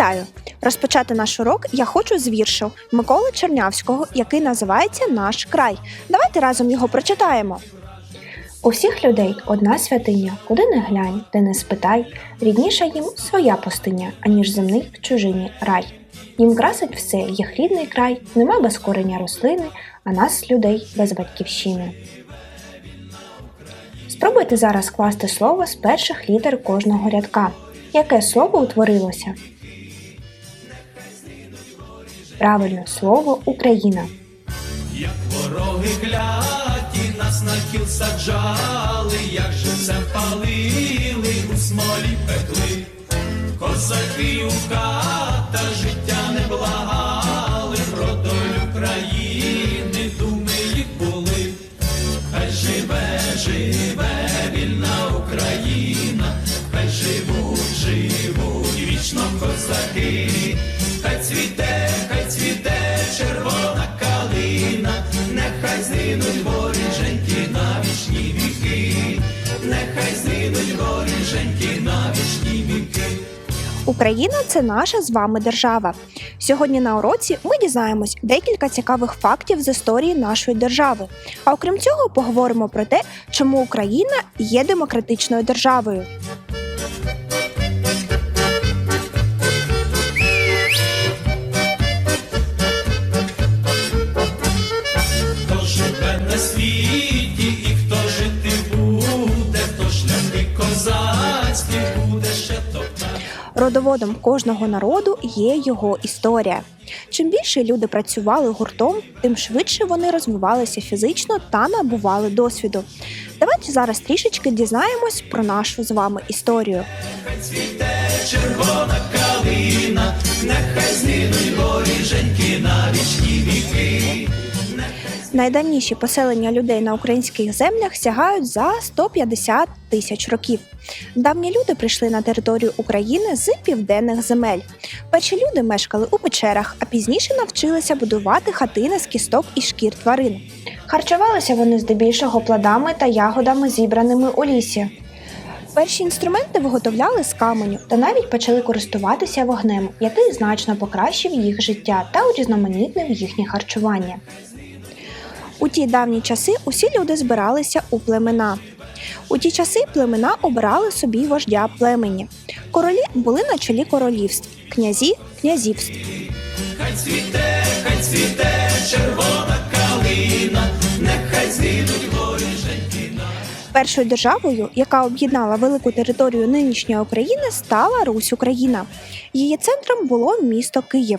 Вітаю! Розпочати наш урок я хочу з віршу Миколи Чернявського, який називається Наш край. Давайте разом його прочитаємо. У всіх людей одна святиня, куди не глянь, де не спитай, рідніша їм своя пустиня, аніж земний в чужині рай. Їм красить все, їх рідний край, нема без корення рослини, а нас, людей, без батьківщини. Спробуйте зараз скласти слово з перших літер кожного рядка. Яке слово утворилося? Правильно, слово Україна. Як вороги кляті нас на кіл саджали, як живцем палили, у смолі пекли, козаки у хата життя не благали, про долю країни думи їх були. Хай живе, живе Україна це наша з вами держава. Сьогодні на уроці ми дізнаємось декілька цікавих фактів з історії нашої держави. А окрім цього, поговоримо про те, чому Україна є демократичною державою. Родоводом кожного народу є його історія. Чим більше люди працювали гуртом, тим швидше вони розвивалися фізично та набували досвіду. Давайте зараз трішечки дізнаємось про нашу з вами історію. Червона калина, Найдавніші поселення людей на українських землях сягають за 150 тисяч років. Давні люди прийшли на територію України з південних земель. Перші люди мешкали у печерах, а пізніше навчилися будувати хатини з кісток і шкір тварин. Харчувалися вони здебільшого плодами та ягодами, зібраними у лісі. Перші інструменти виготовляли з каменю та навіть почали користуватися вогнем, який значно покращив їх життя та урізноманітнив їхнє харчування. У ті давні часи усі люди збиралися у племена. У ті часи племена обирали собі вождя племені. Королі були на чолі королівств, князі князівств. Хай цвіте, хай цвіте червона калина, нехай згинуть воріженьки на Першою державою, яка об'єднала велику територію нинішньої України, стала Русь Україна. Її центром було місто Київ,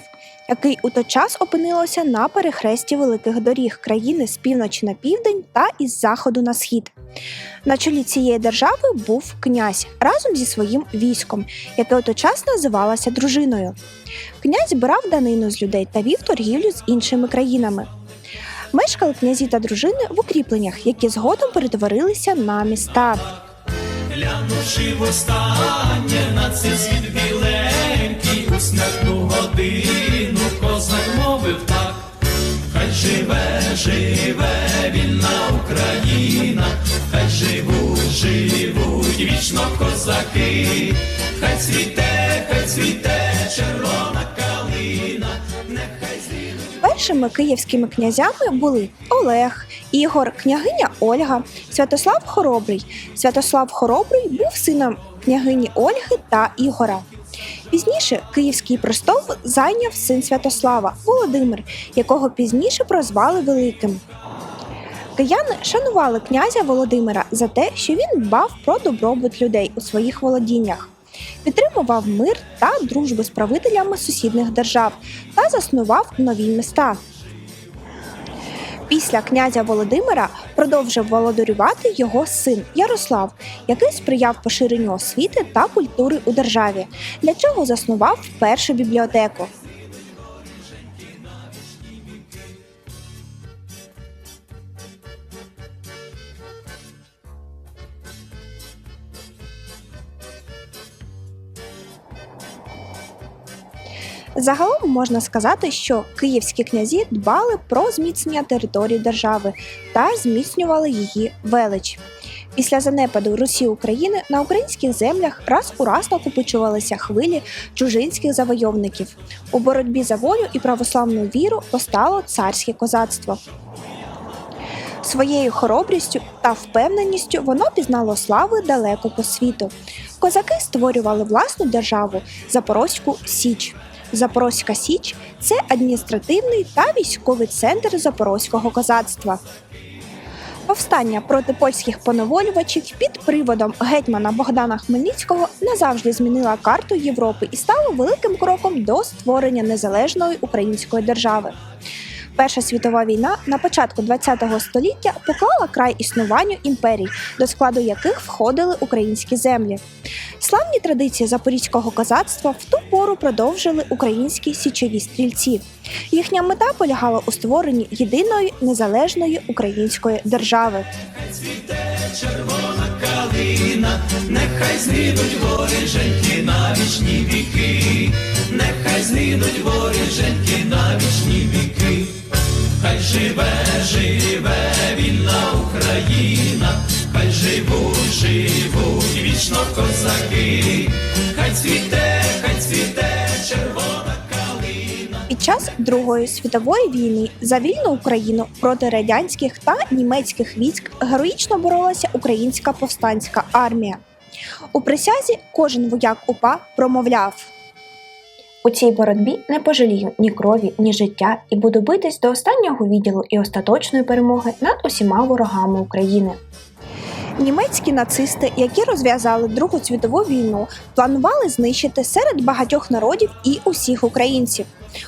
який у той час опинилося на перехресті великих доріг країни з півночі на південь та із заходу на схід. На чолі цієї держави був князь разом зі своїм військом, яке у той час називалося дружиною. Князь брав данину з людей та вів торгівлю з іншими країнами. Мешкали князі та дружини в укріпленнях, які згодом перетворилися на міста. Глянувши востаннє на цей світ біленький, у годину мовив так. Хай живе, живе вільна Україна, хай живуть, живуть вічно козаки, хай цвіте, хай цвіте червона калина. Першими київськими князями були Олег, Ігор, княгиня Ольга, Святослав Хоробрий. Святослав Хоробрий був сином княгині Ольги та Ігора. Пізніше київський престол зайняв син Святослава Володимир, якого пізніше прозвали Великим. Кияни шанували князя Володимира за те, що він дбав про добробут людей у своїх володіннях, підтримував мир та дружбу з правителями сусідних держав та заснував нові міста. Після князя Володимира продовжив володарювати його син Ярослав, який сприяв поширенню освіти та культури у державі, для чого заснував першу бібліотеку. Загалом можна сказати, що київські князі дбали про зміцнення території держави та зміцнювали її велич. Після занепаду Русі України на українських землях раз у раз накопичувалися хвилі чужинських завойовників. У боротьбі за волю і православну віру постало царське козацтво. Своєю хоробрістю та впевненістю воно пізнало слави далеко по світу. Козаки створювали власну державу Запорозьку Січ. Запорозька Січ це адміністративний та військовий центр запорозького козацтва. Повстання проти польських поневолювачів під приводом гетьмана Богдана Хмельницького назавжди змінила карту Європи і стало великим кроком до створення незалежної української держави. Перша світова війна на початку ХХ століття поклала край існуванню імперій, до складу яких входили українські землі. Славні традиції запорізького козацтва в ту пору продовжили українські січові стрільці. Їхня мета полягала у створенні єдиної незалежної української держави. Червона калина, нехай згинуть воріженьки на вічні віки, нехай згинуть воріженьки живе, живе вільна Україна, хай живуть, живуть вічно козаки, хай цвіте, хай цвіте червона калина. Під час Другої світової війни за вільну Україну проти радянських та німецьких військ героїчно боролася українська повстанська армія. У присязі кожен вояк УПА промовляв. У цій боротьбі не пожалію ні крові, ні життя і буду битись до останнього відділу і остаточної перемоги над усіма ворогами України. Німецькі нацисти, які розв'язали Другу світову війну, планували знищити серед багатьох народів і усіх українців.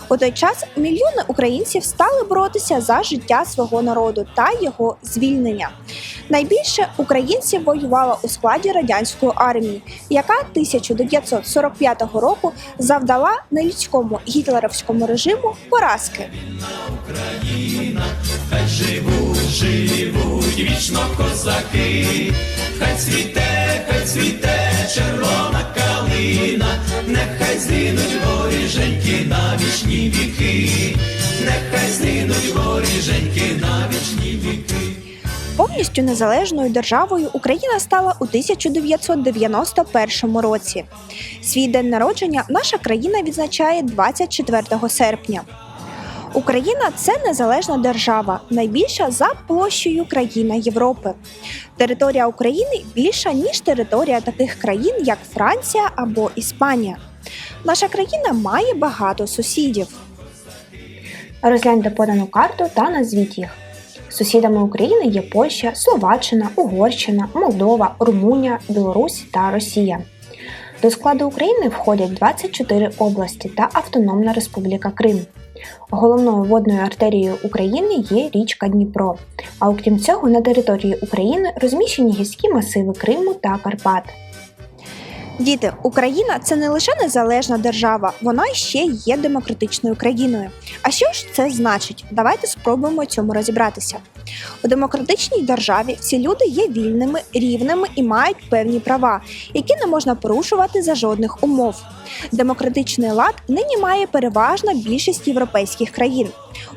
У той час мільйони українців стали боротися за життя свого народу та його звільнення. Найбільше українців воювало у складі радянської армії, яка 1945 року завдала нелюдському гітлерівському режиму поразки. Україна, хай живуть, вічно козаки, хай цвіте, хай цвіте червона калина, нехай згинуть воріженьки на вічні віки, нехай згинуть воріженьки на вічні віки. Повністю незалежною державою Україна стала у 1991 році. Свій день народження наша країна відзначає 24 серпня. Україна це незалежна держава, найбільша за площею країна Європи. Територія України більша ніж територія таких країн, як Франція або Іспанія. Наша країна має багато сусідів. Розгляньте подану карту та назвіть їх. Сусідами України є Польща, Словаччина, Угорщина, Молдова, Румунія, Білорусь та Росія. До складу України входять 24 області та Автономна Республіка Крим. Головною водною артерією України є річка Дніпро. А окрім цього, на території України розміщені гірські масиви Криму та Карпат. Діти, Україна це не лише незалежна держава, вона ще є демократичною країною. А що ж це значить? Давайте спробуємо цьому розібратися. У демократичній державі всі люди є вільними, рівними і мають певні права, які не можна порушувати за жодних умов. Демократичний лад нині має переважна більшість європейських країн.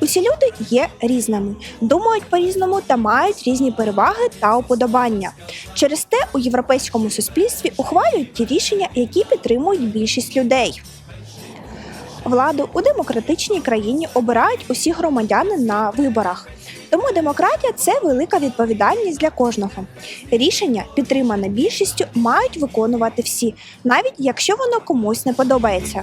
Усі люди є різними, думають по-різному та мають різні переваги та уподобання. Через те у європейському суспільстві ухвалюють ті рішення, які підтримують більшість людей. Владу у демократичній країні обирають усі громадяни на виборах. Тому демократія це велика відповідальність для кожного. Рішення, підтримане більшістю, мають виконувати всі, навіть якщо воно комусь не подобається.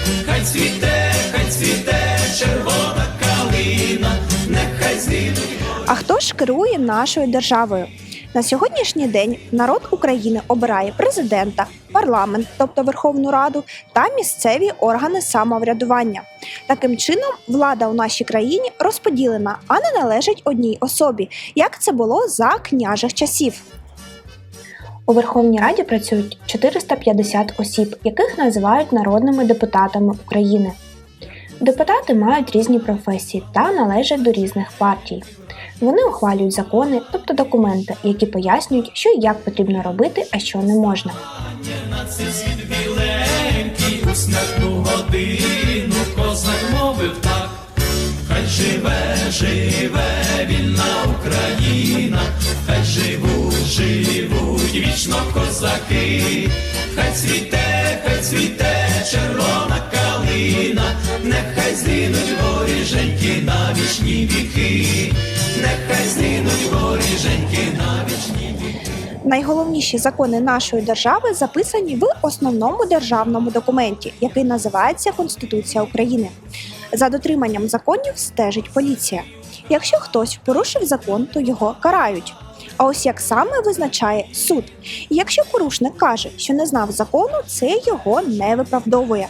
А хто ж керує нашою державою? На сьогоднішній день народ України обирає президента, парламент, тобто Верховну Раду, та місцеві органи самоврядування. Таким чином, влада у нашій країні розподілена, а не належить одній особі, як це було за княжих часів. У Верховній Раді працюють 450 осіб, яких називають народними депутатами України. Депутати мають різні професії та належать до різних партій. Вони ухвалюють закони, тобто документи, які пояснюють, що і як потрібно робити, а що не можна. Хай живе, живе вільна Україна, хай живуть, живуть вічно козаки, хай цвіте, хай цвіте червона калина, нехай згинуть воріженьки на вічні віки, нехай згинуть воріженьки на вічні віки. Найголовніші закони нашої держави записані в основному державному документі, який називається Конституція України. За дотриманням законів стежить поліція. Якщо хтось порушив закон, то його карають. А ось як саме визначає суд. І якщо порушник каже, що не знав закону, це його не виправдовує.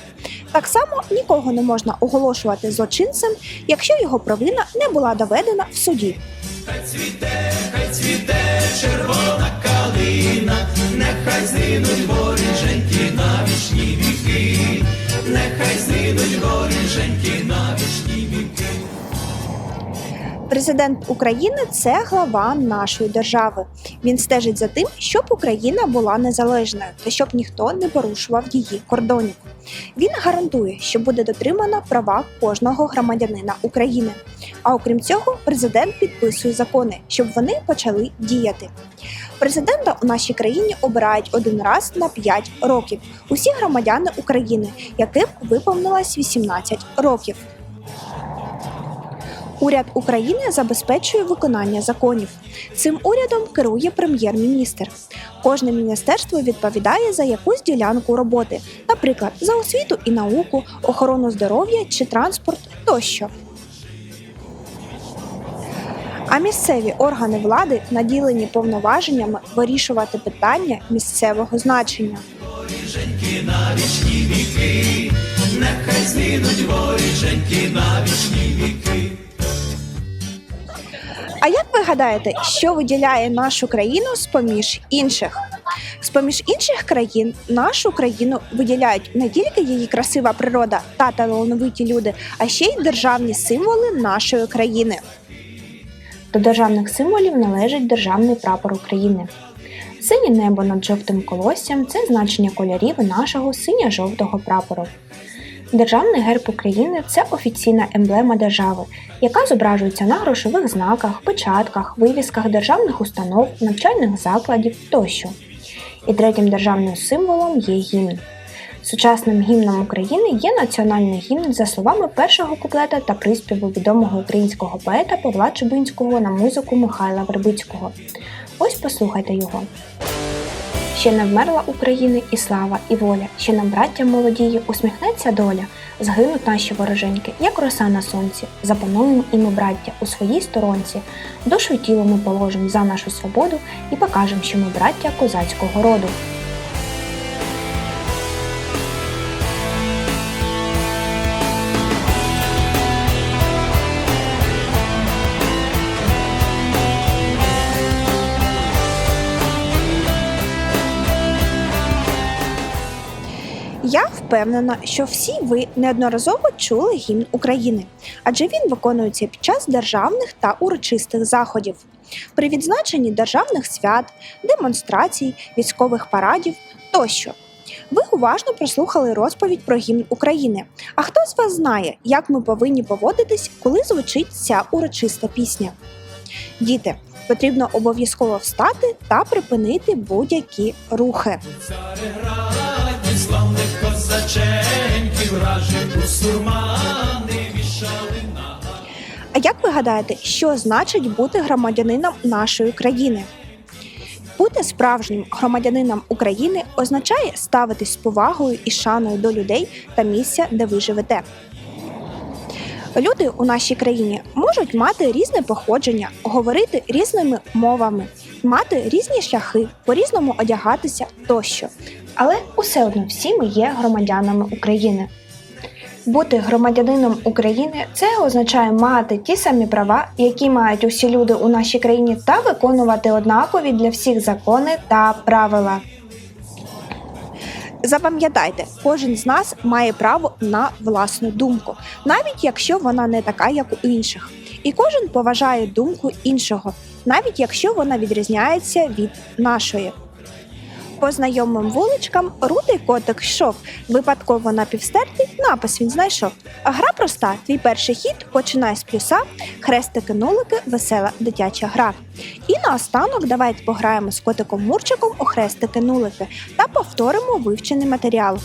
Так само нікого не можна оголошувати злочинцем, якщо його провина не була доведена в суді. Хай цвіте, хай цвіте червона калина, нехай згинуть воріженьки на вічні віки, нехай згинуть воріженьки на вічні віки. Президент України це глава нашої держави. Він стежить за тим, щоб Україна була незалежною та щоб ніхто не порушував її кордонів. Він гарантує, що буде дотримано права кожного громадянина України. А окрім цього, президент підписує закони, щоб вони почали діяти. Президента у нашій країні обирають один раз на 5 років. Усі громадяни України, яким виповнилось 18 років. Уряд України забезпечує виконання законів. Цим урядом керує прем'єр-міністр. Кожне міністерство відповідає за якусь ділянку роботи, наприклад, за освіту і науку, охорону здоров'я чи транспорт тощо. А місцеві органи влади наділені повноваженнями вирішувати питання місцевого значення. Воріженьки на вічні віки, нехай згинуть воріженьки на вічні віки. Гадаєте, що виділяє нашу країну з поміж інших? З поміж інших країн нашу країну виділяють не тільки її красива природа та талановиті люди, а ще й державні символи нашої країни. До державних символів належить державний прапор України. Синє небо над жовтим колоссям це значення кольорів нашого синьо-жовтого прапору. Державний герб України це офіційна емблема держави, яка зображується на грошових знаках, печатках, вивісках державних установ, навчальних закладів тощо. І третім державним символом є гімн. Сучасним гімном України є національний гімн за словами першого куплета та приспіву відомого українського поета Павла Чубинського на музику Михайла Вербицького. Ось послухайте його. Ще не вмерла України і слава, і воля, ще нам, браття молодії, усміхнеться доля. Згинуть наші вороженьки, як роса на сонці. Запануємо і ми, браття, у своїй сторонці. Душу тіло ми положимо за нашу свободу і покажемо, що ми браття козацького роду. Я впевнена, що всі ви неодноразово чули гімн України, адже він виконується під час державних та урочистих заходів, при відзначенні державних свят, демонстрацій, військових парадів тощо. Ви уважно прослухали розповідь про гімн України. А хто з вас знає, як ми повинні поводитись, коли звучить ця урочиста пісня? Діти, потрібно обов'язково встати та припинити будь-які рухи. Цареграді славних козаченьків, вражі бусурмани вішали на А як ви гадаєте, що значить бути громадянином нашої країни? Бути справжнім громадянином України означає ставитись з повагою і шаною до людей та місця, де ви живете. Люди у нашій країні можуть мати різне походження, говорити різними мовами, мати різні шляхи, по-різному одягатися тощо. Але усе одно всі ми є громадянами України. Бути громадянином України це означає мати ті самі права, які мають усі люди у нашій країні, та виконувати однакові для всіх закони та правила. Запам'ятайте, кожен з нас має право на власну думку, навіть якщо вона не така, як у інших. І кожен поважає думку іншого, навіть якщо вона відрізняється від нашої. По знайомим вуличкам рудий котик йшов, випадково напівстертий напис він знайшов. А гра проста: твій перший хід починай з плюса, хрестики нулики, весела дитяча гра. І наостанок давайте пограємо з котиком Мурчиком у хрестики нулики та повторимо вивчений матеріал.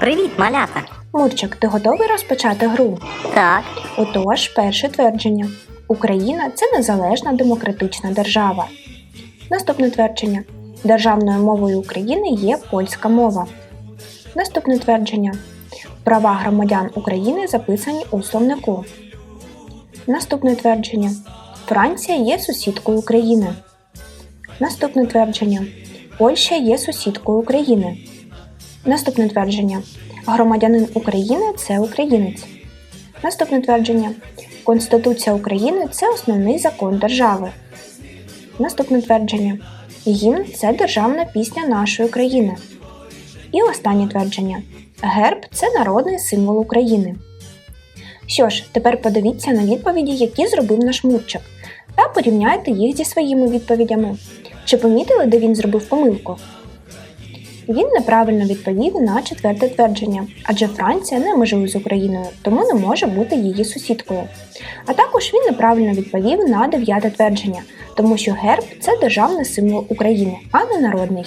Привіт, малята! Мурчик, ти готовий розпочати гру? Так, Отож, перше твердження: Україна це незалежна демократична держава. Наступне твердження: Державною мовою України є польська мова. Наступне твердження: Права громадян України записані у словнику. Наступне твердження: Франція є сусідкою України. Наступне твердження: Польща є сусідкою України. Наступне твердження: Громадянин України це українець. Наступне твердження: Конституція України це основний закон держави. Наступне твердження: Гімн це державна пісня нашої країни. І останнє твердження: Герб це народний символ України. Що ж, тепер подивіться на відповіді, які зробив наш Мурчик, та порівняйте їх зі своїми відповідями. Чи помітили, де він зробив помилку? Він неправильно відповів на четверте твердження, адже Франція не межує з Україною, тому не може бути її сусідкою. А також він неправильно відповів на дев'яте твердження, тому що герб це державний символ України, а не народний.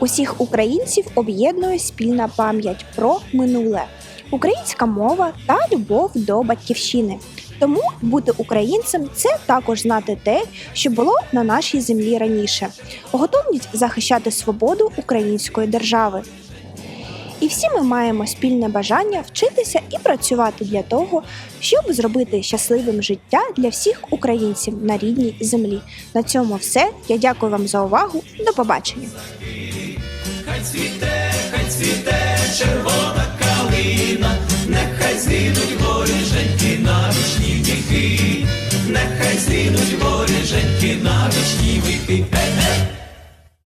Усіх українців об'єднує спільна пам'ять про минуле, українська мова та любов до батьківщини. Тому бути українцем це також знати те, що було на нашій землі раніше, готовність захищати свободу української держави. І всі ми маємо спільне бажання вчитися і працювати для того, щоб зробити щасливим життя для всіх українців на рідній землі. На цьому все. Я дякую вам за увагу. До побачення. Хай цвіте, хай цвіте червона калина, нехай згинуть воріженьки на вічні віки, нехай згинуть воріженьки на вічні віки.